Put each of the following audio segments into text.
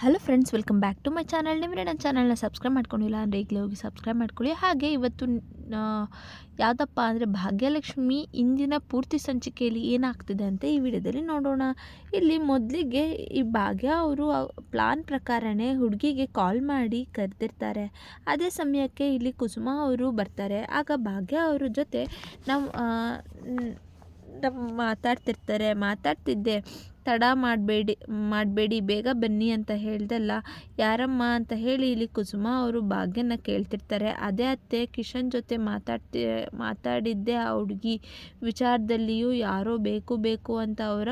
Hello friends welcome back to my channel ನಿಮಗೆ ನನ್ನ ಚಾನಲ್ನ ಸಬ್ಸ್ಕ್ರೈಬ್ ಮಾಡ್ಕೊಂಡಿಲ್ಲ ಅಂದರೆ ಈಗಲೇ ಹೋಗಿ ಸಬ್ಸ್ಕ್ರೈಬ್ ಮಾಡ್ಕೊಳ್ಳಿ. ಹಾಗೆ ಇವತ್ತು ಯಾವುದಪ್ಪ ಅಂದರೆ ಭಾಗ್ಯಲಕ್ಷ್ಮಿ ಇಂದಿನ ಪೂರ್ತಿ ಸಂಚಿಕೆಯಲ್ಲಿ ಏನಾಗ್ತಿದೆ ಅಂತ ಈ ವಿಡಿಯೋದಲ್ಲಿ ನೋಡೋಣ. ಇಲ್ಲಿ ಮೊದಲಿಗೆ ಈ ಭಾಗ್ಯ ಅವರು ಪ್ಲಾನ್ ಪ್ರಕಾರನೇ ಹುಡುಗಿಗೆ ಕಾಲ್ ಮಾಡಿ ಕರೆದಿರ್ತಾರೆ. ಅದೇ ಸಮಯಕ್ಕೆ ಇಲ್ಲಿ ಕುಸುಮ ಅವರು ಬರ್ತಾರೆ. ಆಗ ಭಾಗ್ಯ ಅವ್ರ ಜೊತೆ ನಾವು ಮಾತಾಡ್ತಿರ್ತಾರೆ. ಮಾತಾಡ್ತಿದ್ದೆ. ತಡ ಮಾಡಬೇಡಿ ಮಾಡಬೇಡಿ, ಬೇಗ ಬನ್ನಿ ಅಂತ ಹೇಳ್ದಲ್ಲ. ಯಾರಮ್ಮ ಅಂತ ಹೇಳಿ ಇಲ್ಲಿ ಕುಸುಮ ಅವರು ಭಾಗ್ಯನ ಕೇಳ್ತಿರ್ತಾರೆ. ಅದೇ ಅತ್ತೆ ಕಿಶನ್ ಜೊತೆ ಮಾತಾಡ್ತಿ, ಮಾತಾಡಿದ್ದೆ ಆ ಹುಡುಗಿ. ವಿಚಾರದಲ್ಲಿಯೂ ಯಾರೋ ಬೇಕು ಬೇಕು ಅಂತ ಅವರ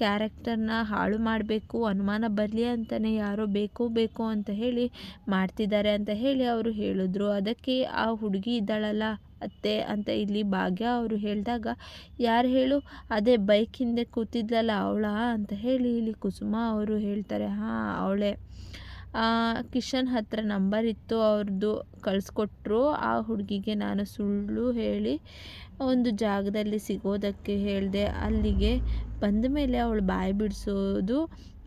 ಕ್ಯಾರೆಕ್ಟರ್ನ ಹಾಳು ಮಾಡಬೇಕು, ಅನುಮಾನ ಬರಲಿ ಅಂತಲೇ ಯಾರೋ ಬೇಕು ಬೇಕು ಅಂತ ಹೇಳಿ ಮಾಡ್ತಿದ್ದಾರೆ ಅಂತ ಹೇಳಿ ಅವರು ಹೇಳಿದ್ರು. ಅದಕ್ಕೆ ಆ ಹುಡುಗಿ ಇದ್ದಾಳಲ್ಲ. ಅತ್ತೆ ಅಂತ ಇಲ್ಲಿ ಭಾಗ್ಯ ಅವರು ಹೇಳಿದಾಗ, ಯಾರು ಹೇಳು? ಅದೇ ಬೈಕ್ ಹಿಂದೆ ಕೂತಿದ್ಲಲ್ಲ ಅವಳ? ಅಂತ ಹೇಳಿ ಇಲ್ಲಿ ಕುಸುಮ ಅವರು ಹೇಳ್ತಾರೆ, ಹಾಂ, ಅವಳೇ. ಕಿಶನ್ ಹತ್ರ ನಂಬರ್ ಇತ್ತು ಅವ್ರದ್ದು ಕಳಿಸ್ಕೊಟ್ರು. ಆ ಹುಡುಗಿಗೆ ನಾನು ಸುಳ್ಳು ಹೇಳಿ ಒಂದು ಜಾಗದಲ್ಲಿ ಸಿಗೋದಕ್ಕೆ ಹೇಳಿದೆ. ಅಲ್ಲಿಗೆ ಬಂದ ಮೇಲೆ ಅವಳು ಬಾಯಿ ಬಿಡಿಸೋದು.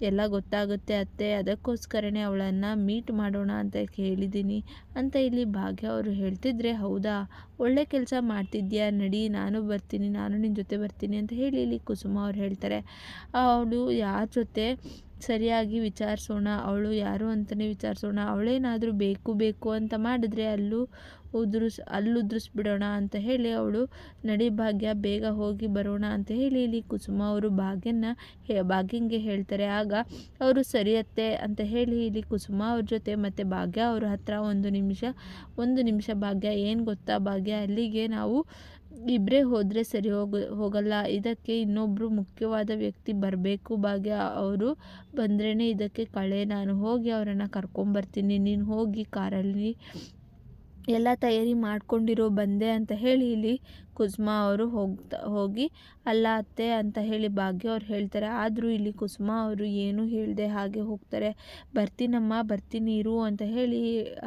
ಎಲ್ಲ ಗೊತ್ತಾಗುತ್ತೆ ಅತ್ತೆ, ಅದಕ್ಕೋಸ್ಕರನೇ ಅವಳನ್ನು ಮೀಟ್ ಮಾಡೋಣ ಅಂತ ಹೇಳಿದ್ದೀನಿ ಅಂತ ಇಲ್ಲಿ ಭಾಗ್ಯ ಅವರು ಹೇಳ್ತಿದ್ರೆ, ಹೌದಾ? ಒಳ್ಳೆ ಕೆಲಸ ಮಾಡ್ತಿದ್ಯಾ? ನಡಿ, ನಾನು ಬರ್ತೀನಿ, ನಾನು ನಿನ್ನ ಜೊತೆ ಬರ್ತೀನಿ ಅಂತ ಹೇಳಿ ಇಲ್ಲಿ ಕುಸುಮ ಅವ್ರು ಹೇಳ್ತಾರೆ. ಅವಳು ಯಾರ ಜೊತೆ ಸರಿಯಾಗಿ ವಿಚಾರಿಸೋಣ, ಅವಳು ಯಾರು ಅಂತಲೇ ವಿಚಾರಿಸೋಣ, ಅವಳೇನಾದರೂ ಬೇಕು ಬೇಕು ಅಂತ ಮಾಡಿದ್ರೆ ಅಲ್ಲೂ ಉದುರಿಸ್ ಅಲ್ಲಿ ಉದುರಿಸ್ಬಿಡೋಣ ಅಂತ ಹೇಳಿ ಅವಳು, ನಡಿ ಭಾಗ್ಯ, ಬೇಗ ಹೋಗಿ ಬರೋಣ ಅಂತ ಹೇಳಿ ಇಲ್ಲಿ ಕುಸುಮ ಅವರು ಭಾಗ್ಯನ ಹೇ, ಭಾಗ್ಯಂಗೆ ಹೇಳ್ತಾರೆ. ಆಗ ಅವರು ಸರಿಯತ್ತೆ ಅಂತ ಹೇಳಿ ಇಲ್ಲಿ ಕುಸುಮ ಅವ್ರ ಜೊತೆ ಮತ್ತು ಭಾಗ್ಯ ಅವ್ರ ಹತ್ರ ಒಂದು ನಿಮಿಷ ಒಂದು ನಿಮಿಷ ಭಾಗ್ಯ, ಏನು ಗೊತ್ತಾ ಭಾಗ್ಯ? ಅಲ್ಲಿಗೆ ನಾವು ಇಬ್ಬರೇ ಹೋದರೆ ಸರಿ ಹೋಗ, ಹೋಗಲ್ಲ. ಇದಕ್ಕೆ ಇನ್ನೊಬ್ಬರು ಮುಖ್ಯವಾದ ವ್ಯಕ್ತಿ ಬರಬೇಕು ಭಾಗ್ಯ ಅವರು. ಬಂದ್ರೇ ಇದಕ್ಕೆ ಕಳೆ. ನಾನು ಹೋಗಿ ಅವರನ್ನು ಕರ್ಕೊಂಬರ್ತೀನಿ. ನೀನು ಹೋಗಿ ಕಾರಲ್ಲಿ ಎಲ್ಲ ತಯಾರಿ ಮಾಡ್ಕೊಂಡಿರೋ ಬಂದೆ ಅಂತ ಹೇಳಿ ಇಲ್ಲಿ ಕುಸುಮ ಅವರು ಹೋಗ್ತಾ, ಹೋಗಿ ಅಲ್ಲ ಅತ್ತೆ ಅಂತ ಹೇಳಿ ಭಾಗ್ಯ ಅವ್ರು ಹೇಳ್ತಾರೆ. ಆದರೂ ಇಲ್ಲಿ ಕುಸುಮ ಅವರು ಏನೂ ಹೇಳದೆ ಹಾಗೆ ಹೋಗ್ತಾರೆ. ಬರ್ತೀನಮ್ಮ, ಬರ್ತೀನಿ ಇರು ಅಂತ ಹೇಳಿ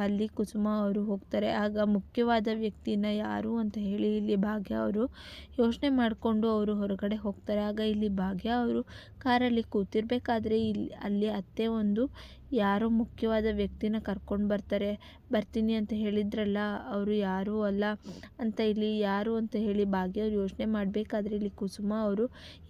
ಅಲ್ಲಿ ಕುಸುಮ ಅವರು ಹೋಗ್ತಾರೆ. ಆಗ ಮುಖ್ಯವಾದ ವ್ಯಕ್ತಿನ ಯಾರು ಅಂತ ಹೇಳಿ ಇಲ್ಲಿ ಭಾಗ್ಯ ಅವರು ಯೋಚನೆ ಮಾಡಿಕೊಂಡು ಅವರು ಹೊರಗಡೆ ಹೋಗ್ತಾರೆ. ಆಗ ಇಲ್ಲಿ ಭಾಗ್ಯ ಅವರು ಕಾರಲ್ಲಿ ಕೂತಿರ್ಬೇಕಾದ್ರೆ ಇಲ್ಲಿ ಅಲ್ಲಿ ಅತ್ತೆ ಒಂದು ಯಾರೋ ಮುಖ್ಯವಾದ ವ್ಯಕ್ತಿನ ಕರ್ಕೊಂಡು ಬರ್ತಾರೆ. ಬರ್ತೀನಿ ಅಂತ ಹೇಳಿದ್ರಲ್ಲ, ಅವರು ಯಾರೂ ಅಲ್ಲ ಅಂತ ಇಲ್ಲಿ ಯಾರು ಅಂತ ಹೇಳಿ ಭಾಗ್ಯ ಯೋಚನೆ ಮಾಡಬೇಕಾದ್ರೆ ಇಲ್ಲಿ ಕುಸುಮ ಅವರು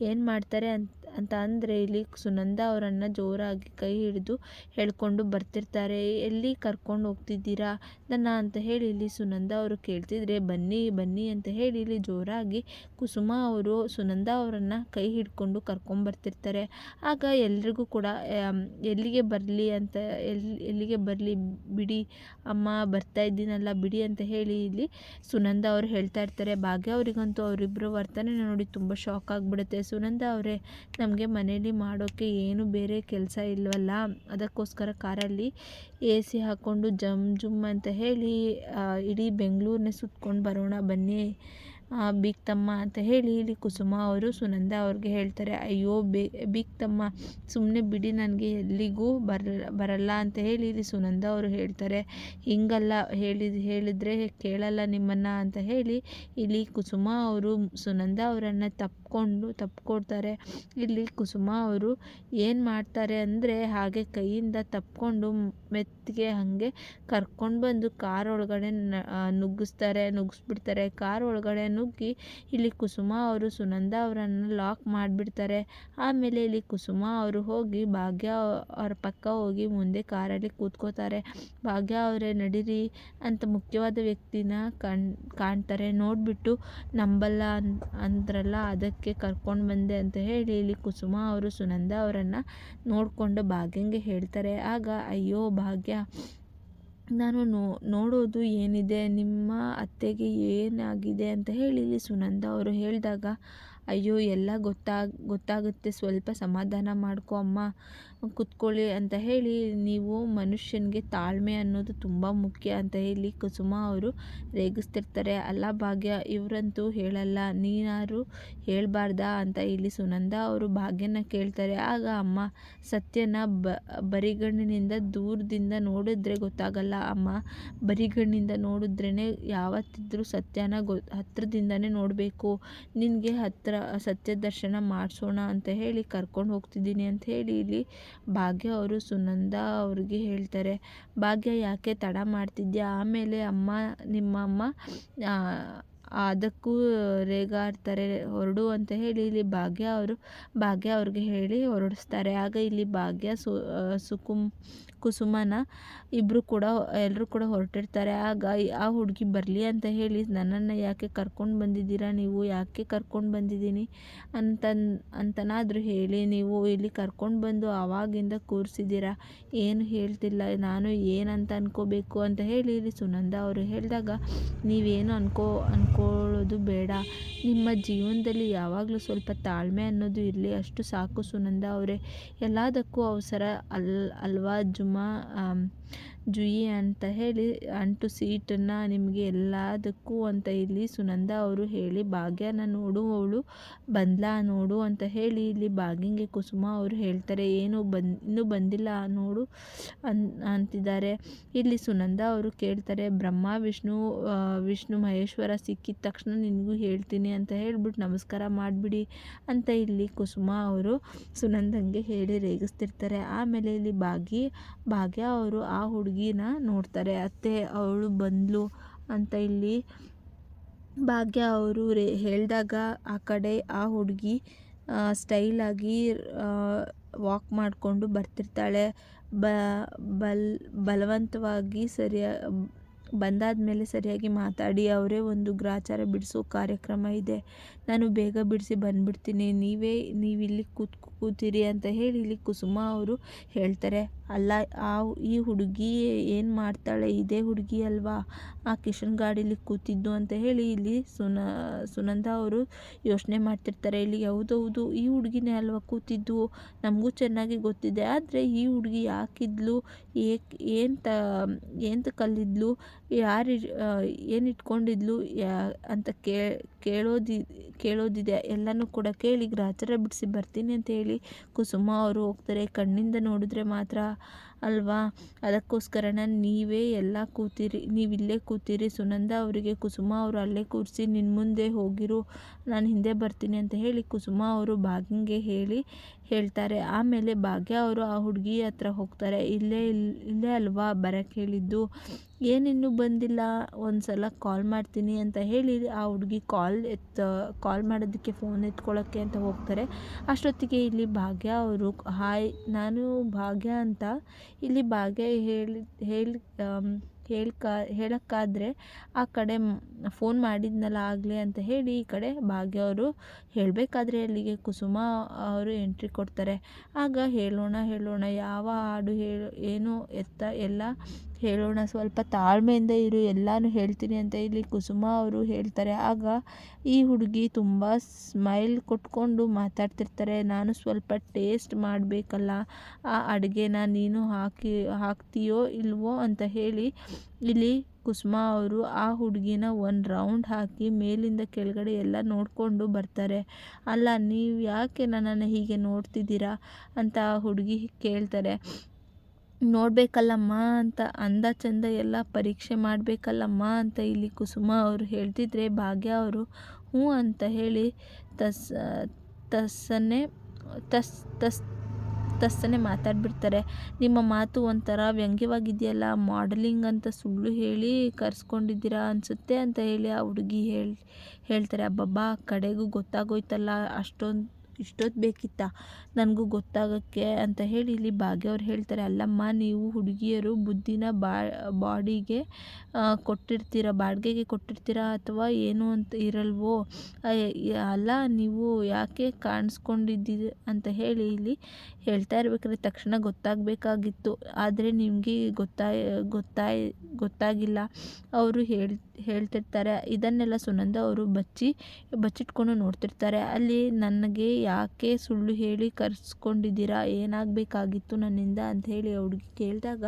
ಏನು ಮಾಡ್ತಾರೆ ಅಂತ ಅಂತ ಅಂದರೆ ಇಲ್ಲಿ ಸುನಂದ ಅವರನ್ನು ಜೋರಾಗಿ ಕೈ ಹಿಡಿದು ಹೇಳ್ಕೊಂಡು ಬರ್ತಿರ್ತಾರೆ. ಎಲ್ಲಿ ಕರ್ಕೊಂಡು ಹೋಗ್ತಿದ್ದೀರಾ? ನನ್ನ ಅಂತ ಹೇಳಿ ಇಲ್ಲಿ ಸುನಂದ ಅವರು ಕೇಳ್ತಿದ್ರೆ, ಬನ್ನಿ ಬನ್ನಿ ಅಂತ ಹೇಳಿ ಇಲ್ಲಿ ಜೋರಾಗಿ ಕುಸುಮ ಅವರು ಸುನಂದ ಅವರನ್ನು ಕೈ ಹಿಡ್ಕೊಂಡು ಕರ್ಕೊಂಬರ್ತಿರ್ತಾರೆ ಆಗ ಎಲ್ರಿಗೂ ಕೂಡ ಎಲ್ಲಿಗೆ ಬರಲಿ ಅಂತ ಎಲ್ಲಿ ಎಲ್ಲಿಗೆ ಬರಲಿ ಬಿಡಿ, ಅಮ್ಮ ಬರ್ತಾ ಇದ್ದೀನಲ್ಲ ಬಿಡಿ ಅಂತ ಹೇಳಿ ಇಲ್ಲಿ ಸುನಂದ ಅವರು ಹೇಳ್ತಾ ಇರ್ತಾರೆ. ಭಾಗ್ಯ ಅವರಿಗಂತೂ ಅವರಿಬ್ಬರ ವರ್ತನೆ ನೋಡಿ ತುಂಬ ಶಾಕ್ ಆಗಿಬಿಡುತ್ತೆ. ಸುನಂದ ಅವರೇ, ನಮಗೆ ಮನೇಲಿ ಮಾಡೋಕ್ಕೆ ಏನು ಬೇರೆ ಕೆಲಸ ಇಲ್ವಲ್ಲ? ಅದಕ್ಕೋಸ್ಕರ ಕಾರಲ್ಲಿ ಎ ಸಿ ಹಾಕ್ಕೊಂಡು ಜಮ್ ಜುಮ್ ಅಂತ ಹೇಳಿ ಇಡೀ ಬೆಂಗಳೂರನ್ನೇ ಸುತ್ಕೊಂಡು ಬರೋಣ ಬನ್ನಿ. ಬೀಗ್ ತಮ್ಮ ಅಂತ ಹೇಳಿ ಇಲ್ಲಿ ಕುಸುಮ ಅವರು, ಸುನಂದ ಅವ್ರಿಗೆ ಹೇಳ್ತಾರೆ, ಅಯ್ಯೋ ಬಿಗ್ ತಮ್ಮ ಸುಮ್ಮನೆ ಬಿಡಿ, ನನಗೆ ಎಲ್ಲಿಗೂ ಬರ, ಬರಲ್ಲ ಅಂತ ಹೇಳಿ ಇಲ್ಲಿ ಸುನಂದ ಅವರು ಹೇಳ್ತಾರೆ. ಹಿಂಗಲ್ಲ ಹೇಳಿದ ಹೇಳಿದರೆ ಕೇಳಲ್ಲ ನಿಮ್ಮನ್ನು ಅಂತ ಹೇಳಿ ಇಲ್ಲಿ ಕುಸುಮ ಅವರು, ಸುನಂದ ಅವರನ್ನು ತಪ್ಕೊಂಡು ತಪ್ಪಿಕೊಡ್ತಾರೆ ಇಲ್ಲಿ ಕುಸುಮ ಅವರು ಏನು ಮಾಡ್ತಾರೆ ಅಂದರೆ ಹಾಗೆ ಕೈಯಿಂದ ತಪ್ಪಿಕೊಂಡು ಮೆತ್ತಿಗೆ ಹಾಗೆ ಕರ್ಕೊಂಡು ಬಂದು ಕಾರ್ ಒಳಗಡೆ ನುಗ್ಗಿಸ್ತಾರೆ ನುಗ್ಗಿಸ್ಬಿಡ್ತಾರೆ ಕಾರ್ ಒಳಗಡೆ ನುಗ್ಗಿ ಇಲ್ಲಿ ಕುಸುಮ ಅವರು ಸುನಂದ ಅವರನ್ನು ಲಾಕ್ ಮಾಡಿಬಿಡ್ತಾರೆ. ಆಮೇಲೆ ಇಲ್ಲಿ ಕುಸುಮ ಅವರು ಹೋಗಿ ಭಾಗ್ಯ ಅವ್ರ ಪಕ್ಕ ಹೋಗಿ ಮುಂದೆ ಕಾರಲ್ಲಿ ಕೂತ್ಕೋತಾರೆ. ಭಾಗ್ಯ ಅವರೇ ನಡೀರಿ ಅಂತ ಮುಖ್ಯವಾದ ವ್ಯಕ್ತಿನ ಕಣ್, ಕಾಣ್ತಾರೆ. ನೋಡಿಬಿಟ್ಟು ನಂಬಲ್ಲ ಅಂದ್ರಲ್ಲ ಅದಕ್ಕೆ ಕರ್ಕೊಂಡು ಬಂದೆ ಅಂತ ಹೇಳಿ ಇಲ್ಲಿ ಕುಸುಮ ಅವರು ಸುನಂದ ಅವರನ್ನು ನೋಡಿಕೊಂಡು ಭಾಗ್ಯಂಗೆ ಹೇಳ್ತಾರೆ. ಆಗ ಅಯ್ಯೋ ಭಾಗ್ಯ, ನಾನು ನೋ, ನೋಡೋದು ಏನಿದೆ? ನಿಮ್ಮ ಅತ್ತೆಗೆ ಏನಾಗಿದೆ ಅಂತ ಹೇಳಿ ಇಲ್ಲಿ ಸುನಂದ ಅವರು ಹೇಳಿದಾಗ, ಅಯ್ಯೋ ಎಲ್ಲ ಗೊತ್ತಾಗ, ಗೊತ್ತಾಗುತ್ತೆ. ಸ್ವಲ್ಪ ಸಮಾಧಾನ ಮಾಡ್ಕೊ ಅಮ್ಮ. ಕುತ್ಕೊಳ್ಳಿ ಅಂತ ಹೇಳಿ ನೀವು ಮನುಷ್ಯನಿಗೆ ತಾಳ್ಮೆ ಅನ್ನೋದು ತುಂಬ ಮುಖ್ಯ ಅಂತ ಹೇಳಿ ಕುಸುಮ ಅವರು ರೇಗಿಸ್ತಿರ್ತಾರೆ. ಅಲ್ಲ ಭಾಗ್ಯ, ಇವರಂತೂ ಹೇಳಲ್ಲ, ನೀನಾರು ಹೇಳಬಾರ್ದಾ ಅಂತ ಇಲ್ಲಿ ಸುನಂದ ಅವರು ಭಾಗ್ಯನ ಕೇಳ್ತಾರೆ. ಆಗ ಅಮ್ಮ ಸತ್ಯನ ಬ, ಬರಿಗಣ್ಣಿನಿಂದ ದೂರದಿಂದ ನೋಡಿದ್ರೆ ಗೊತ್ತಾಗಲ್ಲ. ಅಮ್ಮ ಬರಿಗಣ್ಣಿಂದ ನೋಡಿದ್ರೇ ಯಾವತ್ತಿದ್ರೂ ಸತ್ಯನ ಗೊ, ಹತ್ರದಿಂದನೇ ನೋಡಬೇಕು. ನಿನಗೆ ಹತ್ತಿರ ಸತ್ಯ ದರ್ಶನ ಮಾಡಿಸೋಣ ಅಂತ ಹೇಳಿ ಕರ್ಕೊಂಡು ಹೋಗ್ತಿದ್ದೀನಿ ಅಂತ ಹೇಳಿ ಇಲ್ಲಿ ಭಾಗ್ಯ ಅವರು ಸುನಂದ ಅವ್ರಿಗೆ ಹೇಳ್ತಾರೆ, ಭಾಗ್ಯ ಯಾಕೆ ತಡ ಮಾಡ್ತಿದ್ಯಾ? ಆಮೇಲೆ ಅಮ್ಮ, ನಿಮ್ಮ ಅಮ್ಮ ಅದಕ್ಕೂ ರೇಗಾಡ್ತಾರೆ, ಹೊರಡು ಅಂತ ಹೇಳಿ ಇಲ್ಲಿ ಭಾಗ್ಯ ಅವರು, ಭಾಗ್ಯ ಅವ್ರಿಗೆ ಹೇಳಿ ಹೊರಡಿಸ್ತಾರೆ. ಆಗ ಇಲ್ಲಿ ಭಾಗ್ಯ ಸು ಸುಕುಮ್ ಕುಸುಮನ ಇಬ್ಬರು ಕೂಡ ಎಲ್ಲರೂ ಕೂಡ ಹೊರಟಿರ್ತಾರೆ. ಆಗ ಆ ಹುಡುಗಿ ಬರಲಿ ಅಂತ ಹೇಳಿ, ನನ್ನನ್ನು ಯಾಕೆ ಕರ್ಕೊಂಡು ಬಂದಿದ್ದೀರಾ ನೀವು? ಯಾಕೆ ಕರ್ಕೊಂಡು ಬಂದಿದ್ದೀನಿ ಅಂತ ಅಂತನಾದರೂ ಹೇಳಿ, ನೀವು ಇಲ್ಲಿ ಕರ್ಕೊಂಡು ಬಂದು ಆವಾಗಿಂದ ಕೂರಿಸಿದ್ದೀರಾ? ಏನು ಹೇಳ್ತಿಲ್ಲ, ನಾನು ಏನಂತ ಅಂದ್ಕೋಬೇಕು ಅಂತ ಹೇಳಿ ಇಲ್ಲಿ ಸುನಂದ ಅವರು ಹೇಳಿದಾಗ, ನೀವೇನು ಅನ್ಕೋ, ಅನ್ಕೊಳ್ಳೋದು ಬೇಡ. ನಿಮ್ಮ ಜೀವನದಲ್ಲಿ ಯಾವಾಗಲೂ ಸ್ವಲ್ಪ ತಾಳ್ಮೆ ಅನ್ನೋದು ಇರಲಿ, ಅಷ್ಟು ಸಾಕು ಸುನಂದ ಅವರೇ. ಎಲ್ಲದಕ್ಕೂ ಅವಸರ ಅಲ್, ಅಲ್ವಾ, ಜುಮಾ ಆಮ್, ಜುಯಿ ಅಂತ ಹೇಳಿ ಅಂಟು ಸೀಟನ್ನು ನಿಮಗೆ ಎಲ್ಲದಕ್ಕೂ ಅಂತ ಇಲ್ಲಿ ಸುನಂದ ಅವರು ಹೇಳಿ, ಭಾಗ್ಯನ ನೋಡುವವಳು ಬಂದ್ಲಾ ನೋಡು ಅಂತ ಹೇಳಿ ಇಲ್ಲಿ ಭಾಗ್ಯಂಗೆ ಕುಸುಮ ಅವರು ಹೇಳ್ತಾರೆ, ಏನು ಬಂದ್, ಇನ್ನೂ ಬಂದಿಲ್ಲ ನೋಡು ಅನ್, ಅಂತಿದ್ದಾರೆ. ಇಲ್ಲಿ ಸುನಂದ ಅವರು ಕೇಳ್ತಾರೆ, ಬ್ರಹ್ಮ, ವಿಷ್ಣು ವಿಷ್ಣು ಮಹೇಶ್ವರ ಸಿಕ್ಕಿದ ತಕ್ಷಣ ನಿನಗೂ ಹೇಳ್ತೀನಿ ಅಂತ ಹೇಳ್ಬಿಟ್ಟು ನಮಸ್ಕಾರ ಮಾಡಿಬಿಡಿ ಅಂತ ಇಲ್ಲಿ ಕುಸುಮ ಅವರು ಸುನಂದಂಗೆ ಹೇಳಿ ರೇಗಿಸ್ತಿರ್ತಾರೆ. ಆಮೇಲೆ ಇಲ್ಲಿ ಭಾಗಿ, ಭಾಗ್ಯ ಅವರು ಆ ಹುಡುಗಿನ ನೋಡ್ತಾರೆ. ಅತ್ತೆ, ಅವಳು ಬಂದ್ಲು ಅಂತ ಇಲ್ಲಿ ಭಾಗ್ಯ ಅವರು ರೇ ಹೇಳಿದಾಗ ಆ ಕಡೆ ಆ ಹುಡುಗಿ ಸ್ಟೈಲಾಗಿ ವಾಕ್ ಮಾಡಿಕೊಂಡು ಬರ್ತಿರ್ತಾಳೆ. ಬ, ಬಲ್, ಬಲವಂತವಾಗಿ ಸರಿಯಾ ಬಂದಾದ ಮೇಲೆ ಸರಿಯಾಗಿ ಮಾತಾಡಿ, ಅವರೇ ಒಂದು ಗ್ರಾಚಾರ ಬಿಡಿಸೋ ಕಾರ್ಯಕ್ರಮ ಇದೆ. ನಾನು ಬೇಗ ಬಿಡಿಸಿ ಬಂದುಬಿಡ್ತೀನಿ. ನೀವೇ, ನೀವಿಲ್ಲಿ ಕೂತ್, ಕೂತೀರಿ ಅಂತ ಹೇಳಿ ಇಲ್ಲಿ ಕುಸುಮ ಅವರು ಹೇಳ್ತಾರೆ. ಅಲ್ಲ, ಆ, ಈ ಹುಡುಗಿ ಏನು ಮಾಡ್ತಾಳೆ? ಇದೇ ಹುಡುಗಿ ಅಲ್ವಾ? ಆ ಕಿಶನ್ ಗಾಡೀಲಿ ಕೂತಿದ್ದು ಅಂತ ಹೇಳಿ ಇಲ್ಲಿ ಸುನ, ಸುನಂದ ಅವರು ಯೋಚನೆ ಮಾಡ್ತಿರ್ತಾರೆ. ಇಲ್ಲಿ ಹೌದೌದು ಈ ಹುಡುಗಿನೇ ಅಲ್ವಾ ಕೂತಿದ್ದು? ನಮಗೂ ಚೆನ್ನಾಗಿ ಗೊತ್ತಿದೆ. ಆದರೆ ಈ ಹುಡುಗಿ ಯಾಕಿದ್ಲು? ಏಕ್ ಏನು ತ ಏನು ಕಲ್ಲಿದ್ಲು ಯಾರು ಏನು ಇಟ್ಕೊಂಡಿದ್ಲು? ಯಾ, ಅಂತ ಕೇ, ಕೇಳೋದಿ, ಕೇಳೋದಿದೆ. ಎಲ್ಲನೂ ಕೂಡ ಕೇಳಿ ಗ್ರಾಚಾರ ಬಿಡಿಸಿ ಬರ್ತೀನಿ ಅಂತ ಹೇಳಿ ಕುಸುಮ ಅವರು ಹೋಗ್ತಾರೆ. ಕಣ್ಣಿಂದ ನೋಡಿದ್ರೆ ಮಾತ್ರ ಅಲ್ವಾ? ಅದಕ್ಕೋಸ್ಕರನ ನೀವೇ ಎಲ್ಲ ಕೂತಿರಿ, ನೀವಿಲ್ಲೇ ಕೂತಿರಿ. ಸುನಂದ ಅವರಿಗೆ, ಕುಸುಮ, ಅವರು ಅಲ್ಲೇ ಕೂರಿಸಿ ನಿನ್ನ ಮುಂದೆ ಹೋಗಿರು, ನಾನು ಹಿಂದೆ ಬರ್ತೀನಿ ಅಂತ ಹೇಳಿ ಕುಸುಮ ಅವರು ಭಾಗ್ಯಂಗೆ ಹೇಳಿ ಹೇಳ್ತಾರೆ. ಆಮೇಲೆ ಭಾಗ್ಯ ಅವರು ಆ ಹುಡುಗಿ ಹತ್ರ ಹೋಗ್ತಾರೆ. ಇಲ್ಲೇ ಇಲ್- ಇಲ್ಲೇ ಅಲ್ವಾ? ಬರೋಕ್ಕೆ ಹೇಳಿದ್ದು ಏನಿನ್ನೂ ಬಂದಿಲ್ಲ ಒಂದು ಸಲ ಕಾಲ್ ಮಾಡ್ತೀನಿ ಅಂತ ಹೇಳಿ ಆ ಹುಡುಗಿ ಕಾಲ್ ಎತ್ತ, ಕಾಲ್ ಮಾಡೋದಕ್ಕೆ ಫೋನ್ ಎತ್ಕೊಳ್ಳೋಕ್ಕೆ ಅಂತ ಹೋಗ್ತಾರೆ. ಅಷ್ಟೊತ್ತಿಗೆ ಇಲ್ಲಿ ಭಾಗ್ಯ ಅವರು, ಹಾಯ್, ನಾನು ಭಾಗ್ಯ ಅಂತ ಇಲ್ಲಿ ಭಾಗ್ಯ ಹೇಳಿ ಹೇಳಿ ಹೇಳ್ಕ, ಹೇಳೋಕ್ಕಾದ್ರೆ ಆ ಕಡೆ ಫೋನ್ ಮಾಡಿದ್ನಲ್ಲ ಆಗಲೇ ಅಂತ ಹೇಳಿ ಈ ಕಡೆ ಭಾಗ್ಯ ಅವರು ಹೇಳಬೇಕಾದ್ರೆ ಅಲ್ಲಿಗೆ ಕುಸುಮ ಅವರು ಎಂಟ್ರಿ ಕೊಡ್ತಾರೆ. ಆಗ ಹೇಳೋಣ ಹೇಳೋಣ, ಯಾವ ಹಾಡು ಹೇಳು, ಏನು ಎತ್ತ, ಎಲ್ಲ ಹೇಳೋಣ. ಸ್ವಲ್ಪ ತಾಳ್ಮೆಯಿಂದ ಇರು, ಎಲ್ಲನೂ ಹೇಳ್ತೀನಿ ಅಂತ ಇಲ್ಲಿ ಕುಸುಮ ಅವರು ಹೇಳ್ತಾರೆ. ಆಗ ಈ ಹುಡುಗಿ ತುಂಬ ಸ್ಮೈಲ್ ಕೊಟ್ಕೊಂಡು ಮಾತಾಡ್ತಿರ್ತಾರೆ. ನಾನು ಸ್ವಲ್ಪ ಟೇಸ್ಟ್ ಮಾಡಬೇಕಲ್ಲ, ಆ ಅಡುಗೆನ ನೀನು ಹಾಕಿ, ಹಾಕ್ತೀಯೋ ಇಲ್ವೋ ಅಂತ ಹೇಳಿ ಇಲ್ಲಿ ಕುಸುಮ ಅವರು ಆ ಹುಡುಗಿನ ಒಂದು ರೌಂಡ್ ಹಾಕಿ ಮೇಲಿಂದ ಕೆಳಗಡೆ ಎಲ್ಲ ನೋಡಿಕೊಂಡು ಬರ್ತಾರೆ. ಅಲ್ಲ ನೀವು ಯಾಕೆ ನನ್ನನ್ನು ಹೀಗೆ ನೋಡ್ತಿದ್ದೀರಾ? ಅಂತ ಆ ಹುಡುಗಿ ಕೇಳ್ತಾರೆ. ನೋಡಬೇಕಲ್ಲಮ್ಮ ಅಂತ ಅಂದ ಚಂದ ಎಲ್ಲ ಪರೀಕ್ಷೆ ಮಾಡಬೇಕಲ್ಲಮ್ಮ ಅಂತ ಇಲ್ಲಿ ಕುಸುಮ ಅವರು ಹೇಳ್ತಿದ್ರೆ ಭಾಗ್ಯ ಅವರು, ಹ್ಞೂ ಅಂತ ಹೇಳಿ ತಸ್ ತಸ್ಸನ್ನೇ ತಸ್ ತಸ್ ತಸ್ಸನ್ನೇ ಮಾತಾಡ್ಬಿಡ್ತಾರೆ. ನಿಮ್ಮ ಮಾತು ಒಂಥರ ವ್ಯಂಗ್ಯವಾಗಿದೆಯಲ್ಲ, ಮಾಡಲಿಂಗ್ ಅಂತ ಸುಳ್ಳು ಹೇಳಿ ಕರೆಸ್ಕೊಂಡಿದ್ದೀರಾ ಅನಿಸುತ್ತೆ ಅಂತ ಹೇಳಿ ಆ ಹುಡುಗಿ ಹೇಳಿ, ಹೇಳ್ತಾರೆ. ಅಬ್ಬಬ್ಬಾ, ಕಡೆಗೂ ಗೊತ್ತಾಗೋಯ್ತಲ್ಲ ಅಷ್ಟೊಂದು ಇಷ್ಟೊತ್ತು ಬೇಕಿತ್ತಾ? ನನಗೂ ಗೊತ್ತಾಗೋಕ್ಕೆ ಅಂತ ಹೇಳಿ ಇಲ್ಲಿ ಭಾಗ್ಯವ್ರು ಹೇಳ್ತಾರೆ, ಅಲ್ಲಮ್ಮ, ನೀವು ಹುಡುಗಿಯರು ಬುದ್ಧಿನ ಬಾ, ಬಾಡಿಗೆ ಕೊಟ್ಟಿರ್ತೀರ, ಬಾಡಿಗೆಗೆ ಕೊಟ್ಟಿರ್ತೀರ ಅಥವಾ ಏನು ಅಂತ ಇರಲ್ವೋ? ಅಲ್ಲ, ನೀವು ಯಾಕೆ ಕಾಣಿಸ್ಕೊಂಡಿದ್ದೀರಿ? ಅಂತ ಹೇಳಿ ಇಲ್ಲಿ ಹೇಳ್ತಾ ಇರ್ಬೇಕಾದ್ರೆ ತಕ್ಷಣ ಗೊತ್ತಾಗಬೇಕಾಗಿತ್ತು. ಆದರೆ ನಿಮಗೆ ಗೊತ್ತಾ ಗೊತ್ತಾಯ್ ಗೊತ್ತಾಗಿಲ್ಲ. ಅವರು ಹೇಳಿ, ಹೇಳ್ತಿರ್ತಾರೆ. ಇದನ್ನೆಲ್ಲ ಸುನಂದ ಅವರು ಬಚ್ಚಿ, ಬಚ್ಚಿಟ್ಕೊಂಡು ನೋಡ್ತಿರ್ತಾರೆ. ಅಲ್ಲಿ ನನಗೆ ಯಾಕೆ ಸುಳ್ಳು ಹೇಳಿ ಕರೆಸ್ಕೊಂಡಿದ್ದೀರಾ? ಏನಾಗಬೇಕಾಗಿತ್ತು ನನ್ನಿಂದ? ಅಂತ ಹೇಳಿ ಆ ಹುಡುಗಿ ಕೇಳಿದಾಗ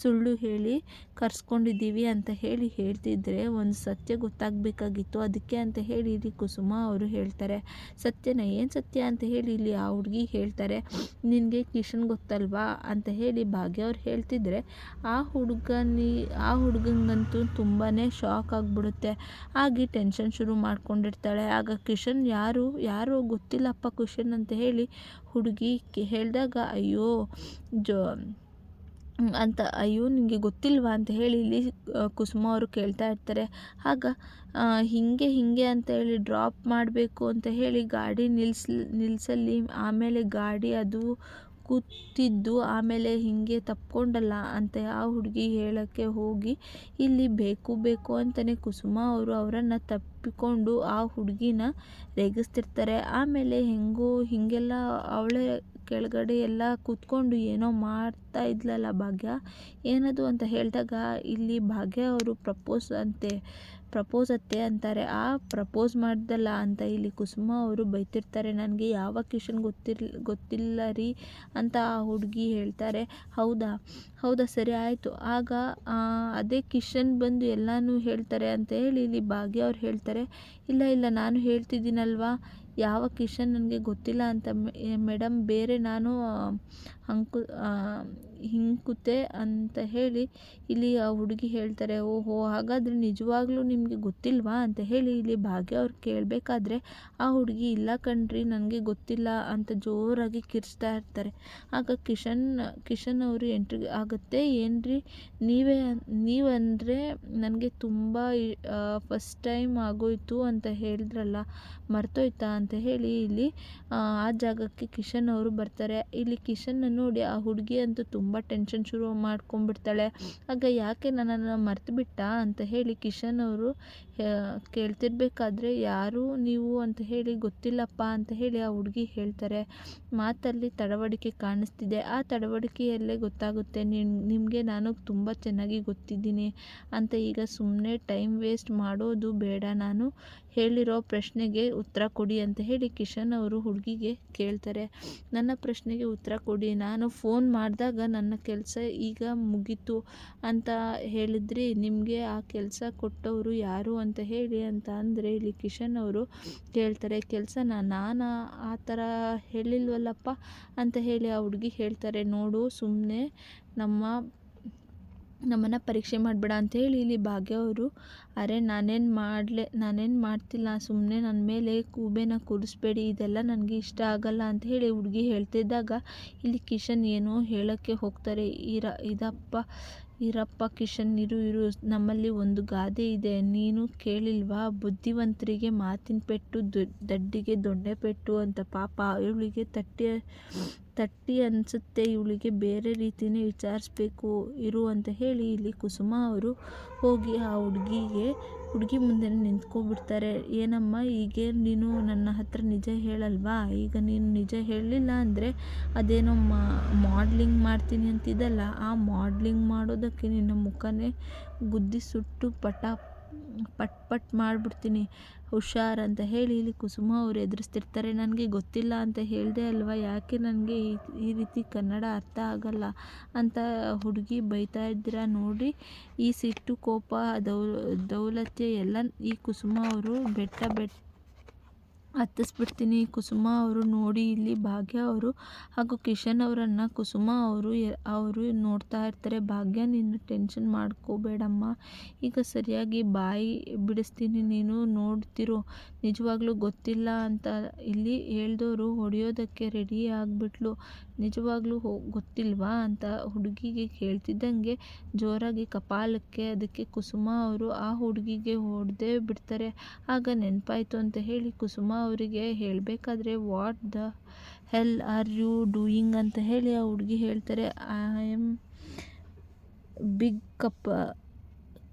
ಸುಳ್ಳು ಹೇಳಿ ಕರ್ಸ್ಕೊಂಡಿದ್ದೀವಿ ಅಂತ ಹೇಳಿ ಹೇಳ್ತಿದ್ರೆ ಒಂದು ಸತ್ಯ ಗೊತ್ತಾಗಬೇಕಾಗಿತ್ತು. ಅದಕ್ಕೆ ಅಂತ ಹೇಳಿ ಇಲ್ಲಿ ಕುಸುಮ ಅವರು ಹೇಳ್ತಾರೆ. ಸತ್ಯನ ಏನು ಸತ್ಯ ಅಂತ ಹೇಳಿ ಇಲ್ಲಿ ಆ ಹುಡುಗಿ ಹೇಳ್ತಾರೆ. ನಿನಗೆ ಕಿಶನ್ ಗೊತ್ತಲ್ವಾ ಅಂತ ಹೇಳಿ ಭಾಗ್ಯ ಅವ್ರು ಹೇಳ್ತಿದ್ರೆ, ಆ ಹುಡುಗನಿ, ಆ ಹುಡುಗಂಗಂತೂ ತುಂಬಾ ಶಾಕ್ ಆಗಿಬಿಡುತ್ತೆ. ಆಗಿ ಟೆನ್ಷನ್ ಶುರು ಮಾಡ್ಕೊಂಡಿರ್ತಾಳೆ. ಆಗ ಕಿಶನ್ ಯಾರು ಯಾರು ಗೊತ್ತಿಲ್ಲಪ್ಪ ಕಿಶನ್ ಅಂತ ಹೇಳಿ ಹುಡುಗಿ ಹೇಳಿದಾಗ, ಅಯ್ಯೋ, ಜೋ ಅಂತ ಅಯ್ಯೋ ನಿಮಗೆ ಗೊತ್ತಿಲ್ವಾ ಅಂತ ಹೇಳಿ ಇಲ್ಲಿ ಕುಸುಮ ಅವರು ಕೇಳ್ತಾ ಇರ್ತಾರೆ. ಆಗ ಹೀಗೆ ಹೀಗೆ ಅಂತ ಹೇಳಿ ಡ್ರಾಪ್ ಮಾಡಬೇಕು ಅಂತ ಹೇಳಿ ಗಾಡಿ ನಿಲ್ಸ್, ನಿಲ್ಸಲ್ಲಿ ಆಮೇಲೆ ಗಾಡಿ ಅದು ಕೂತಿದ್ದು, ಆಮೇಲೆ ಹೀಗೆ ತಪ್ಕೊಂಡಲ್ಲ ಅಂತ ಆ ಹುಡುಗಿ ಹೇಳೋಕ್ಕೆ ಹೋಗಿ, ಇಲ್ಲಿ ಬೇಕು ಬೇಕು ಅಂತಲೇ ಕುಸುಮ ಅವರು ಅವರನ್ನು ತಪ್ಪಿಕೊಂಡು ಆ ಹುಡುಗಿನ ರೇಗಿಸ್ತಿರ್ತಾರೆ. ಆಮೇಲೆ ಹೆಂಗೋ, ಹೀಗೆಲ್ಲ ಅವಳೇ ಕೆಳಗಡೆ ಎಲ್ಲ ಕೂತ್ಕೊಂಡು ಏನೋ ಮಾಡ್ತಾ ಇದ್ಲಲ್ಲ ಭಾಗ್ಯ? ಏನದು ಅಂತ ಹೇಳಿದಾಗ ಇಲ್ಲಿ ಭಾಗ್ಯ ಅವರು ಪ್ರಪೋಸ್ ಅಂತೆ, ಪ್ರಪೋಸ್ ಅತ್ತೆ ಅಂತಾರೆ. ಆ ಪ್ರಪೋಸ್ ಮಾಡ್ದಲ್ಲ ಅಂತ ಇಲ್ಲಿ ಕುಸುಮ ಅವರು ಬೈತಿರ್ತಾರೆ. ನನಗೆ ಯಾವ ಕಿಶನ್ ಗೊತ್ತಿರ್, ಗೊತ್ತಿಲ್ಲ ರೀ ಅಂತ ಆ ಹುಡುಗಿ ಹೇಳ್ತಾರೆ. ಹೌದಾ? ಹೌದಾ, ಸರಿ ಆಯಿತು. ಆಗ ಅದೇ ಕಿಶನ್ ಬಂದು ಎಲ್ಲನೂ ಹೇಳ್ತಾರೆ ಅಂತ ಹೇಳಿ ಇಲ್ಲಿ ಭಾಗ್ಯ ಅವ್ರು ಹೇಳ್ತಾರೆ. ಇಲ್ಲ ಇಲ್ಲ, ನಾನು ಹೇಳ್ತಿದ್ದೀನಲ್ವಾ? ಯಾವ ಕಿಶನ್ ನನಗೆ ಗೊತ್ತಿಲ್ಲ ಅಂತ ಮೇಡಮ್ ಬೇರೆ ನಾನು ಅಂಕು ಹಿಂಕುತೆ ಅಂತ ಹೇಳಿ ಇಲ್ಲಿ ಆ ಹುಡುಗಿ ಹೇಳ್ತಾರೆ, ಓಹೋ, ಹಾಗಾದರೆ ನಿಜವಾಗ್ಲೂ ನಿಮಗೆ ಗೊತ್ತಿಲ್ವಾ ಅಂತ ಹೇಳಿ ಇಲ್ಲಿ ಭಾಗ್ಯ ಅವ್ರು ಕೇಳಬೇಕಾದ್ರೆ ಆ ಹುಡುಗಿ ಇಲ್ಲ ಕಣ್ರಿ, ನನಗೆ ಗೊತ್ತಿಲ್ಲ ಅಂತ ಜೋರಾಗಿ ಕಿರ್ಚ್ತಾ ಇರ್ತಾರೆ. ಆಗ ಕಿಶನ್ ಕಿಶನ್ ಅವರು ಎಂಟ್ರಿ ಆಗುತ್ತೆ, ಏನ್ರಿ, ನೀವೇ ನೀವಂದರೆ ನನಗೆ ತುಂಬ ಫಸ್ಟ್ ಟೈಮ್ ಆಗೋಯ್ತು ಅಂತ ಹೇಳಿದ್ರಲ್ಲ, ಮರ್ತೋಯ್ತಾ ಅಂತ ಹೇಳಿ ಇಲ್ಲಿ, ಆ ಜಾಗಕ್ಕೆ ಕಿಶನ್ ಅವರು ಬರ್ತಾರೆ. ಇಲ್ಲಿ ಕಿಶನ್ನ ನೋಡಿ ಆ ಹುಡುಗಿ ಅಂತೂ ತುಂಬ ಟೆನ್ಷನ್ ಶುರು ಮಾಡ್ಕೊಂಡ್ಬಿಡ್ತಾಳೆ. ಆಗ ಯಾಕೆ ನನ್ನನ್ನು ಮರ್ತು ಬಿಟ್ಟ ಅಂತ ಹೇಳಿ ಕಿಶನ್ ಅವರು ಕೇಳ್ತಿರ್ಬೇಕಾದ್ರೆ ಯಾರು ನೀವು ಅಂತ ಹೇಳಿ ಗೊತ್ತಿಲ್ಲಪ್ಪ ಅಂತ ಹೇಳಿ ಆ ಹುಡುಗಿ ಹೇಳ್ತಾರೆ. ಮಾತಲ್ಲಿ ತಡವಡಿಕೆ ಕಾಣಿಸ್ತಿದೆ. ಆ ತಡವಡಿಕೆಯಲ್ಲೇ ಗೊತ್ತಾಗುತ್ತೆ ನಿಮಗೆ ನಾನು ತುಂಬ ಚೆನ್ನಾಗಿ ಗೊತ್ತಿದ್ದೀನಿ. ಅಂತ ಈಗ ಸುಮ್ಮನೆ ಟೈಮ್ ವೇಸ್ಟ್ ಮಾಡೋದು ಬೇಡ. ನಾನು ಹೇಳಿರೋ ಪ್ರಶ್ನೆಗೆ ಉತ್ತರ ಕೊಡಿ ಅಂತ ಹೇಳಿ ಕಿಶನ್ ಅವರು ಹುಡುಗಿಗೆ ಕೇಳ್ತಾರೆ. ನನ್ನ ಪ್ರಶ್ನೆಗೆ ಉತ್ತರ ಕೊಡಿ. ನಾನು ಫೋನ್ ಮಾಡಿದಾಗ ನನ್ನ ಕೆಲಸ ಈಗ ಮುಗೀತು ಅಂತ ಹೇಳಿದ್ರಿ. ನಿಮಗೆ ಆ ಕೆಲಸ ಕೊಟ್ಟವರು ಯಾರು ಅಂತ ಹೇಳಿ ಅಂತ ಅಂದರೆ ಇಲ್ಲಿ ಕಿಶನ್ ಅವರು ಕೇಳ್ತಾರೆ. ಕೆಲಸನ ನಾನು ಆ ಥರ ಹೇಳಿಲ್ವಲ್ಲಪ್ಪ ಅಂತ ಹೇಳಿ ಆ ಹುಡುಗಿ ಹೇಳ್ತಾರೆ. ನೋಡು ಸುಮ್ಮನೆ ನಮ್ಮ ನಮ್ಮನ್ನು ಪರೀಕ್ಷೆ ಮಾಡಬೇಡ ಹೇಳಿ ಇಲ್ಲಿ ಭಾಗ್ಯ ಅವರು, ಅರೆ, ನಾನೇನು ಮಾಡಲೆ, ನಾನೇನು ಮಾಡ್ತಿಲ್ಲ ಸುಮ್ಮನೆ ನನ್ನ ಮೇಲೆ ಕೂಬೇನ ಕೂರಿಸ್ಬೇಡಿ, ಇದೆಲ್ಲ ನನಗೆ ಇಷ್ಟ ಆಗಲ್ಲ ಅಂತ ಹೇಳಿ ಹುಡುಗಿ ಹೇಳ್ತಿದ್ದಾಗ ಇಲ್ಲಿ ಕಿಶನ್ ಏನೋ ಹೇಳೋಕ್ಕೆ ಹೋಗ್ತಾರೆ. ಇರ, ಇದಪ್ಪ, ಇರಪ್ಪ ಕಿಶನ್, ಇರು ಇರು, ನಮ್ಮಲ್ಲಿ ಒಂದು ಗಾದೆ ಇದೆ, ನೀನು ಕೇಳಿಲ್ವಾ? ಬುದ್ಧಿವಂತರಿಗೆ ಮಾತಿನ ಪೆಟ್ಟು ದಡ್ಡಿಗೆ ದೊಣ್ಣೆ ಪೆಟ್ಟು ಅಂತ ಪಾಪ ಅವಳಿಗೆ ತಟ್ಟಿ ತಟ್ಟಿ ಅನಿಸುತ್ತೆ, ಇವಳಿಗೆ ಬೇರೆ ರೀತಿಯೇ ವಿಚಾರಿಸ್ಬೇಕು ಇರು ಅಂತ ಹೇಳಿ ಇಲ್ಲಿ ಕುಸುಮ ಅವರು ಹೋಗಿ ಆ ಹುಡುಗಿಗೆ, ಹುಡುಗಿ ಮುಂದೆ ನಿಂತ್ಕೊಬಿಡ್ತಾರೆ. ಏನಮ್ಮ, ಹೀಗೆ ನೀನು ನನ್ನ ಹತ್ರ ನಿಜ ಹೇಳಲ್ವಾ? ಈಗ ನೀನು ನಿಜ ಹೇಳಲಿಲ್ಲ ಅಂದರೆ ಅದೇನೋ ಮಾಡ್ಲಿಂಗ್ ಮಾಡ್ತೀನಿ ಅಂತಿದ್ದಲ್ಲ. ಆ ಮಾಡ್ಲಿಂಗ್ ಮಾಡೋದಕ್ಕೆ ನಿನ್ನ ಮುಖನೇ ಗುದ್ದಿ ಸುಟ್ಟು ಪಟ ಪಟ್ ಪಟ್ ಮಾಡಿಬಿಡ್ತೀನಿ. ಹುಷಾರ್ ಅಂತ ಹೇಳಿ ಇಲ್ಲಿ ಕುಸುಮ ಅವರು ಎದುರಿಸ್ತಿರ್ತಾರೆ. ನನಗೆ ಗೊತ್ತಿಲ್ಲ ಅಂತ ಹೇಳಿದೆ ಅಲ್ವಾ? ಯಾಕೆ ನನಗೆ ಈ ಈ ರೀತಿ ಕನ್ನಡ ಅರ್ಥ ಆಗಲ್ಲ ಅಂತ ಹುಡುಗಿ ಬೈತಾ ಇದ್ದೀರಾ ನೋಡಿ. ಈ ಸಿಟ್ಟು ಕೋಪ, ದೌ, ದೌಲತ್ಯ ಎಲ್ಲ ಈ ಕುಸುಮ ಅವರು ಬೆಟ್ಟ ಬೆಟ್ಟ ಹತ್ತಿಸ್ಬಿಡ್ತೀನಿ. ಕುಸುಮ ಅವರು ನೋಡಿ ಇಲ್ಲಿ ಭಾಗ್ಯ ಅವರು ಹಾಗೂ ಕಿಶನ್ ಅವರನ್ನು ಕುಸುಮ ಅವರು ಅವರು ನೋಡ್ತಾ ಇರ್ತಾರೆ. ಭಾಗ್ಯ, ನೀನು ಟೆನ್ಷನ್ ಮಾಡ್ಕೋಬೇಡಮ್ಮ. ಈಗ ಸರಿಯಾಗಿ ಬಾಯಿ ಬಿಡಿಸ್ತೀನಿ, ನೀನು ನೋಡ್ತಿರೋ. ನಿಜವಾಗ್ಲೂ ಗೊತ್ತಿಲ್ಲ ಅಂತ ಇಲ್ಲಿ ಹೇಳ್ದವರು ಹೊಡೆಯೋದಕ್ಕೆ ರೆಡಿ ಆಗಿಬಿಟ್ಲು. ನಿಜವಾಗ್ಲೂ ಹೋ, ಗೊತ್ತಿಲ್ವಾ ಅಂತ ಹುಡುಗಿಗೆ ಕೇಳ್ತಿದ್ದಂಗೆ ಜೋರಾಗಿ ಕಪಾಲಕ್ಕೆ, ಅದಕ್ಕೆ ಕುಸುಮ ಅವರು ಆ ಹುಡುಗಿಗೆ ಹೊಡೆದೇ ಬಿಡ್ತಾರೆ. ಆಗ ನೆನಪಾಯ್ತು ಅಂತ ಹೇಳಿ ಕುಸುಮ ಅವರಿಗೆ ಹೇಳಬೇಕಾದ್ರೆ what the hell are you doing ಅಂತ ಹೇಳಿ ಆ ಹುಡುಗಿ ಹೇಳ್ತಾರೆ. ಐ ಆಮ್ ಬಿಗ್ ಕಪ್,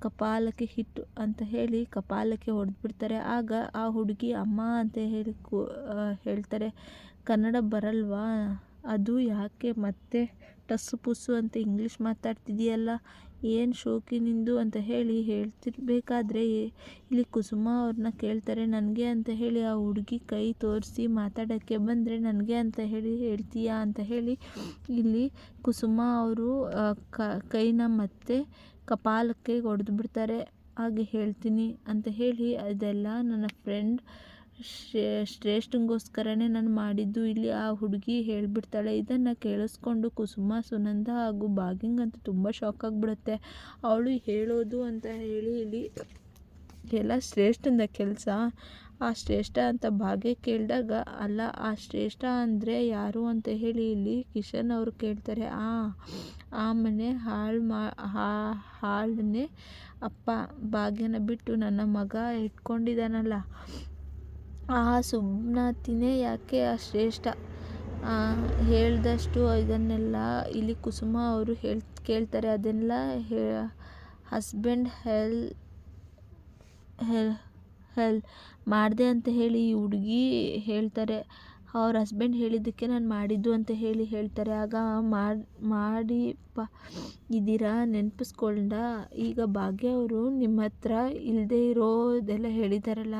ಕಪಾಲಕ್ಕೆ ಹಿಟ್ಟು ಅಂತ ಹೇಳಿ ಕಪಾಲಕ್ಕೆ ಹೊಡೆದ್ಬಿಡ್ತಾರೆ. ಆಗ ಆ ಹುಡುಗಿ, ಅಮ್ಮ ಅಂತ ಹೇಳಿ ಕು ಹೇಳ್ತಾರೆ. ಕನ್ನಡ ಬರಲ್ವಾ? ಅದು ಯಾಕೆ ಮತ್ತೆ ಟಸ್ಸು ಪುಸ್ಸು ಅಂತ ಇಂಗ್ಲೀಷ್ ಮಾತಾಡ್ತಿದೆಯಲ್ಲ? ಏನು ಶೋಕಿನಿಂದು ಅಂತ ಹೇಳಿ ಹೇಳ್ತಿರ್ಬೇಕಾದ್ರೆ ಇಲ್ಲಿ ಕುಸುಮ ಅವ್ರನ್ನ ಕೇಳ್ತಾರೆ, ನನಗೆ ಅಂತ ಹೇಳಿ ಆ ಹುಡುಗಿ ಕೈ ತೋರಿಸಿ ಮಾತಾಡೋಕ್ಕೆ ಬಂದರೆ ನನಗೆ ಅಂತ ಹೇಳಿ ಹೇಳ್ತೀಯಾ? ಅಂತ ಹೇಳಿ ಇಲ್ಲಿ ಕುಸುಮ ಅವರು ಕೈನ ಮತ್ತೆ ಕಪಾಲಕ್ಕೆ ಹೊಡೆದು ಬಿಡ್ತಾರೆ ಹಾಗೆ ಹೇಳ್ತೀನಿ ಅಂತ ಹೇಳಿ, ಅದೆಲ್ಲ ನನ್ನ ಫ್ರೆಂಡ್ ಶ್ರೇಷ್ಠಂಗೋಸ್ಕರನೇ ನಾನು ಮಾಡಿದ್ದು. ಇಲ್ಲಿ ಆ ಹುಡುಗಿ ಹೇಳಿಬಿಡ್ತಾಳೆ, ಇದನ್ನು ಕೇಳಿಸ್ಕೊಂಡು ಕುಸುಮ, ಸುನಂದ ಹಾಗೂ ಬಾಗಿಂಗ್ ಅಂತ ತುಂಬ ಶಾಕ್ ಆಗಿಬಿಡುತ್ತೆ. ಅವಳು ಹೇಳೋದು ಅಂತ ಹೇಳಿ ಇಲ್ಲಿ ಎಲ್ಲ ಶ್ರೇಷ್ಠಂದ ಕೆಲಸ. ಆ ಶ್ರೇಷ್ಠ ಅಂತ ಭಾಗ್ಯ ಕೇಳಿದಾಗ, ಅಲ್ಲ, ಆ ಶ್ರೇಷ್ಠ ಅಂದರೆ ಯಾರು ಅಂತ ಹೇಳಿ ಇಲ್ಲಿ ಕಿಶನ್ ಅವರು ಕೇಳ್ತಾರೆ. ಆ ಆ ಮನೆ ಹಾಳು ಮಾ ಹಾಳನ್ನೇ ಅಪ್ಪ, ಭಾಗ್ಯನ ಬಿಟ್ಟು ನನ್ನ ಮಗ ಇಟ್ಕೊಂಡಿದ್ದಾನಲ್ಲ. ಆ ಸುಮ್ನಾತಿನೇ ಯಾಕೆ ಆ ಶ್ರೇಷ್ಠ? ಹೇಳ್ದಷ್ಟು ಇದನ್ನೆಲ್ಲ ಇಲ್ಲಿ ಕುಸುಮ ಅವರು ಹೇಳ್, ಕೇಳ್ತಾರೆ. ಅದೆಲ್ಲ ಹೇ, ಹಸ್ಬೆಂಡ್ ಹೆಲ್ ಹೆಲ್ ಹೆಲ್ ಮಾಡಿದೆ ಅಂತ ಹೇಳಿ ಈ ಹುಡುಗಿ ಹೇಳ್ತಾರೆ. ಅವ್ರ ಹಸ್ಬೆಂಡ್ ಹೇಳಿದ್ದಕ್ಕೆ ನಾನು ಮಾಡಿದ್ದು ಅಂತ ಹೇಳಿ ಹೇಳ್ತಾರೆ. ಆಗ ಮಾಡಿ ಮಾಡಿ ಪ ಇದ್ದೀರಾ? ನೆನಪಿಸ್ಕೊಂಡ. ಈಗ ಭಾಗ್ಯ ಅವರು ನಿಮ್ಮ ಹತ್ರ ಇಲ್ಲದೆ ಇರೋದೆಲ್ಲ ಹೇಳಿದಾರಲ್ಲ,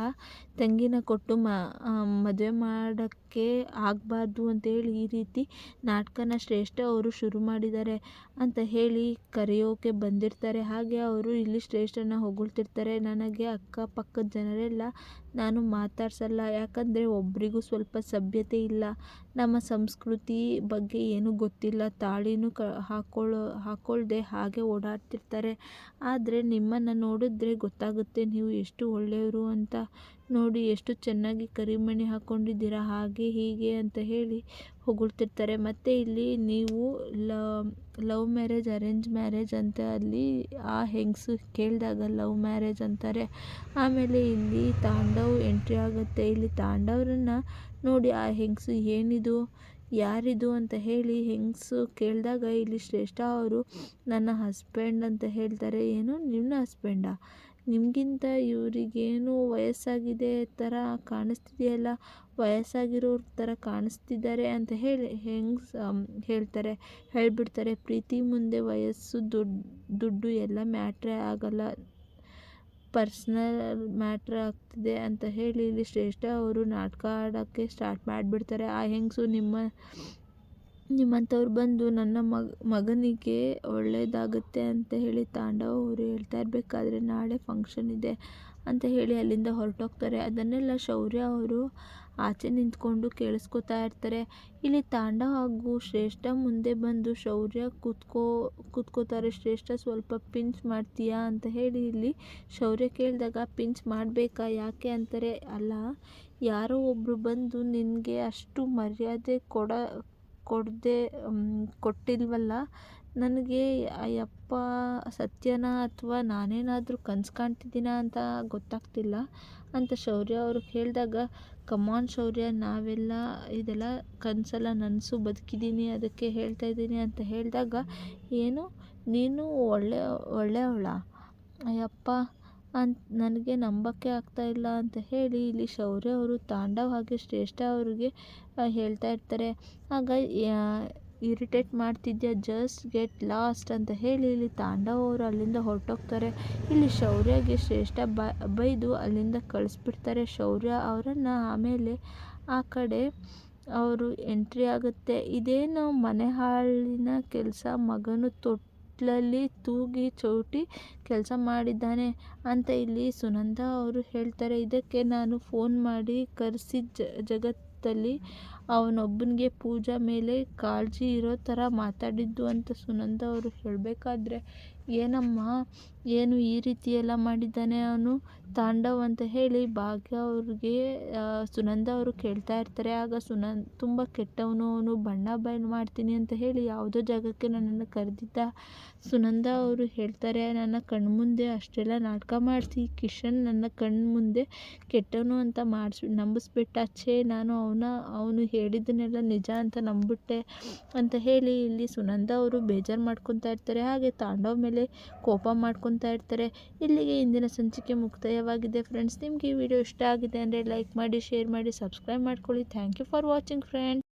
ತಂಗಿನ ಕೊಟ್ಟು ಮದುವೆ ಮಾಡೋಕ್ಕೆ ಆಗಬಾರ್ದು ಅಂತೇಳಿ ಈ ರೀತಿ ನಾಟಕನ ಶ್ರೇಷ್ಠ ಅವರು ಶುರು ಮಾಡಿದ್ದಾರೆ ಅಂತ ಹೇಳಿ ಕರೆಯೋಕೆ ಬಂದಿರ್ತಾರೆ. ಹಾಗೆ ಅವರು ಇಲ್ಲಿ ಶ್ರೇಷ್ಠನ ಹೊಗಳ್ತಿರ್ತಾರೆ. ನನಗೆ ಅಕ್ಕಪಕ್ಕದ ಜನರೆಲ್ಲ ನಾನು ಮಾತಾಡ್ಸಲ್ಲ. ಯಾಕಂದರೆ ಒಬ್ಬರಿಗೂ ಸ್ವಲ್ಪ ಸಭ್ಯತೆ ಇಲ್ಲ. ನಮ್ಮ ಸಂಸ್ಕೃತಿ ಬಗ್ಗೆ ಏನೂ ಗೊತ್ತಿಲ್ಲ. ತಾಳಿನೂ ಕ ಹಾಕೊಳ್ಳೋ ಹಾಕ್ಕೊಳ್ದೆ ಹಾಗೆ ಓಡಾಡ್ತಿರ್ತಾರೆ. ಆದರೆ ನಿಮ್ಮನ್ನು ನೋಡಿದ್ರೆ ಗೊತ್ತಾಗುತ್ತೆ ನೀವು ಎಷ್ಟು ಒಳ್ಳೆಯವರು ಅಂತ. ನೋಡಿ ಎಷ್ಟು ಚೆನ್ನಾಗಿ ಕರಿಮಣಿ ಹಾಕ್ಕೊಂಡಿದ್ದೀರಾ ಹಾಗೆ, ಹೀಗೆ ಅಂತ ಹೇಳಿ ಹೊಗಳ್ತಿರ್ತಾರೆ. ಮತ್ತು ಇಲ್ಲಿ ನೀವು ಲವ್ ಮ್ಯಾರೇಜ್, ಅರೇಂಜ್ ಮ್ಯಾರೇಜ್ ಅಂತ ಅಲ್ಲಿ ಆ ಹೆಂಗಸು ಕೇಳಿದಾಗ ಲವ್ ಮ್ಯಾರೇಜ್ ಅಂತಾರೆ. ಆಮೇಲೆ ಇಲ್ಲಿ ತಾಂಡವ್ ಎಂಟ್ರಿ ಆಗುತ್ತೆ. ಇಲ್ಲಿ ತಾಂಡವ್ರನ್ನ ನೋಡಿ ಆ ಹೆಂಗಸು ಏನಿದು, ಯಾರಿದು ಅಂತ ಹೇಳಿ ಹೆಂಗಸು ಕೇಳಿದಾಗ ಇಲ್ಲಿ ಶ್ರೇಷ್ಠ ಅವರು, ನನ್ನ ಹಸ್ಬೆಂಡ್ ಅಂತ ಹೇಳ್ತಾರೆ. ಏನು? ನಿಮ್ಮ ಹಸ್ಬೆಂಡಾ ನಿಮಗಿಂತ ಇವರಿಗೇನು ವಯಸ್ಸಾಗಿದೆ ಥರ ಕಾಣಿಸ್ತಿದೆಯಲ್ಲ, ವಯಸ್ಸಾಗಿರೋರ ಥರ ಕಾಣಿಸ್ತಿದ್ದಾರೆ ಅಂತ ಹೇಳಿ ಹೆಂಗ್ಸ್ ಹೇಳ್ತಾರೆ. ಹೇಳಿಬಿಡ್ತಾರೆ, ಪ್ರೀತಿ ಮುಂದೆ ವಯಸ್ಸು ದುಡ್ಡು ದುಡ್ಡು ಎಲ್ಲ ಮ್ಯಾಟ್ರೇ ಆಗಲ್ಲ ಪರ್ಸ್ನಲ್ ಮ್ಯಾಟ್ರ್ ಆಗ್ತಿದೆ ಅಂತ ಹೇಳಿ ಇಲ್ಲಿ ಶ್ರೇಷ್ಠ ಅವರು ನಾಟಕ ಆಡೋಕ್ಕೆ ಸ್ಟಾರ್ಟ್ ಮಾಡಿಬಿಡ್ತಾರೆ. ಆ ಹೆಂಗಸು ನಿಮ್ಮ, ನಿಮ್ಮಂಥವ್ರು ಬಂದು ನನ್ನ ಮಗ, ಮಗನಿಗೆ ಒಳ್ಳೆಯದಾಗುತ್ತೆ ಅಂತ ಹೇಳಿ ತಾಂಡವ ಅವರು ಹೇಳ್ತಾ ಇರಬೇಕಾದ್ರೆ ನಾಳೆ ಫಂಕ್ಷನ್ ಇದೆ ಅಂತ ಹೇಳಿ ಅಲ್ಲಿಂದ ಹೊರಟೋಗ್ತಾರೆ. ಅದನ್ನೆಲ್ಲ ಶೌರ್ಯ ಅವರು ಆಚೆ ನಿಂತ್ಕೊಂಡು ಕೇಳಿಸ್ಕೊತಾ ಇರ್ತಾರೆ. ಇಲ್ಲಿ ತಾಂಡ ಹಾಗೂ ಶ್ರೇಷ್ಠ ಮುಂದೆ ಬಂದು ಶೌರ್ಯ ಕೂತ್ಕೋ, ಕೂತ್ಕೋತಾರೆ. ಶ್ರೇಷ್ಠ, ಸ್ವಲ್ಪ ಪಿಂಚ್ ಮಾಡ್ತೀಯಾ ಅಂತ ಹೇಳಿ ಇಲ್ಲಿ ಶೌರ್ಯ ಕೇಳಿದಾಗ ಪಿಂಚ್ ಮಾಡಬೇಕಾ? ಯಾಕೆ ಅಂತಾರೆ? ಅಲ್ಲ, ಯಾರೋ ಒಬ್ಬರು ಬಂದು ನಿನಗೆ ಅಷ್ಟು ಮರ್ಯಾದೆ ಕೊಡ, ಕೊಡದೆ ಕೊಟ್ಟಿಲ್ವಲ್ಲ? ನನಗೆ ಅಯ್ಯಪ್ಪ, ಸತ್ಯನಾ ಅಥವಾ ನಾನೇನಾದರೂ ಕನಸು ಕಾಣ್ತಿದ್ದೀನಾ ಅಂತ ಗೊತ್ತಾಗ್ತಿಲ್ಲ. ಅಂತ ಶೌರ್ಯ ಅವರು ಹೇಳಿದಾಗ ಕಮಾನ್ ಶೌರ್ಯ, ನಾವೆಲ್ಲ ಇದೆಲ್ಲ ಕನಸಲ್ಲ, ನನಸು ಬದುಕಿದ್ದೀನಿ, ಅದಕ್ಕೆ ಹೇಳ್ತಾ ಇದ್ದೀನಿ ಅಂತ ಹೇಳಿದಾಗ, ಏನು? ನೀನು ಒಳ್ಳೆ ಒಳ್ಳೆಯವಳ ಅಯ್ಯಪ್ಪ, ಅಂತ ನನಗೆ ನಂಬಕ್ಕೆ ಆಗ್ತಾ ಇಲ್ಲ ಅಂತ ಹೇಳಿ, ಇಲ್ಲಿ ಶೌರ್ಯ ಅವರು ತಾಂಡವ ಹಾಗೆ ಶ್ರೇಷ್ಠ ಅವರಿಗೆ ಹೇಳ್ತಾ ಇರ್ತಾರೆ. ಆಗ ಇರಿಟೇಟ್ ಮಾಡ್ತಿದ್ಯಾ? ಜಸ್ಟ್ ಗೆಟ್ ಲಾಸ್ಟ್ ಅಂತ ಹೇಳಿ ಇಲ್ಲಿ ತಾಂಡವ್ ಅವರು ಅಲ್ಲಿಂದ ಹೊರಟೋಗ್ತಾರೆ. ಇಲ್ಲಿ ಶೌರ್ಯಗೆ ಶ್ರೇಷ್ಠ ಬ, ಬೈದು ಅಲ್ಲಿಂದ ಕಳಿಸ್ಬಿಡ್ತಾರೆ. ಶೌರ್ಯ ಅವರನ್ನು ಆಮೇಲೆ ಆ ಕಡೆ ಅವರು ಎಂಟ್ರಿ ಆಗುತ್ತೆ. ಇದೇನು ಮನೆ ಹಾಳಿನ ಕೆಲಸ, ಮಗನು ತೊಟ್ಲಲ್ಲಿ ತೂಗಿ ಚೌಟಿ ಕೆಲಸ ಮಾಡಿದ್ದಾನೆ ಅಂತ ಇಲ್ಲಿ ಸುನಂದ ಅವರು ಹೇಳ್ತಾರೆ. ಇದಕ್ಕೆ ನಾನು ಫೋನ್ ಮಾಡಿ ಕರೆಸಿ ಜಗತ್ತಲ್ಲಿ ಅವನೊಬ್ಬನಿಗೆ ಪೂಜಾ ಮೇಲೆ ಕಾಳಜಿ ಇರೋ ಥರ ಮಾತಾಡಿದ್ದು ಅಂತ ಸುನಂದ ಅವರು ಹೇಳಬೇಕಾದ್ರೆ, ಏನಮ್ಮ, ಏನು ಈ ರೀತಿ ಎಲ್ಲ ಮಾಡಿದ್ದಾನೆ ಅವನು? ತಾಂಡವ್ ಅಂತ ಹೇಳಿ ಭಾಗ್ಯ ಅವ್ರಿಗೆ ಸುನಂದ ಅವರು ಕೇಳ್ತಾ ಇರ್ತಾರೆ, ಆಗ ಸುನಂದ್ ತುಂಬ ಕೆಟ್ಟವನು, ಅವನು ಬಣ್ಣ ಬಯಲು ಮಾಡ್ತೀನಿ ಅಂತ ಹೇಳಿ ಯಾವುದೋ ಜಾಗಕ್ಕೆ ನನ್ನನ್ನು ಕರೆದಿದ್ದ ಸುನಂದ ಅವರು ಹೇಳ್ತಾರೆ, ನನ್ನ ಕಣ್ಮುಂದೆ ಅಷ್ಟೆಲ್ಲ ನಾಟಕ ಮಾಡಿಸಿ, ಕಿಶನ್ ನನ್ನ ಕಣ್ಮುಂದೆ ಕೆಟ್ಟವನು ಅಂತ ಮಾಡಿಸಿ, ನಂಬಿಸ್ಬಿಟ್ಟ, ಛೇ, ನಾನು ಅವನ, ಅವನು ಹೇಳಿದ್ದನ್ನೆಲ್ಲ ನಿಜ ಅಂತ ನಂಬಿಟ್ಟೆ ಅಂತ ಹೇಳಿ ಇಲ್ಲಿ ಸುನಂದ ಅವರು ಬೇಜಾರು ಮಾಡ್ಕೊತಾ ಇರ್ತಾರೆ. ಹಾಗೆ ತಾಂಡವ್ ಮೇಲೆ ಕೋಪ ಮಾಡ್ಕೊತಾ ಇರ್ತಾರೆ. ಇಲ್ಲಿಗೆ ಇಂದಿನ ಸಂಚಿಕೆ ಮುಕ್ತಾಯವಾಗಿದೆ ಫ್ರೆಂಡ್ಸ್ ನಿಮಗೆ ಈ ವಿಡಿಯೋ ಇಷ್ಟ ಆಗಿದೆ ಅಂದರೆ ಲೈಕ್ ಮಾಡಿ ಶೇರ್ ಮಾಡಿ ಸಬ್ಸ್ಕ್ರೈಬ್ ಮಾಡ್ಕೊಳ್ಳಿ. Thank you for watching friends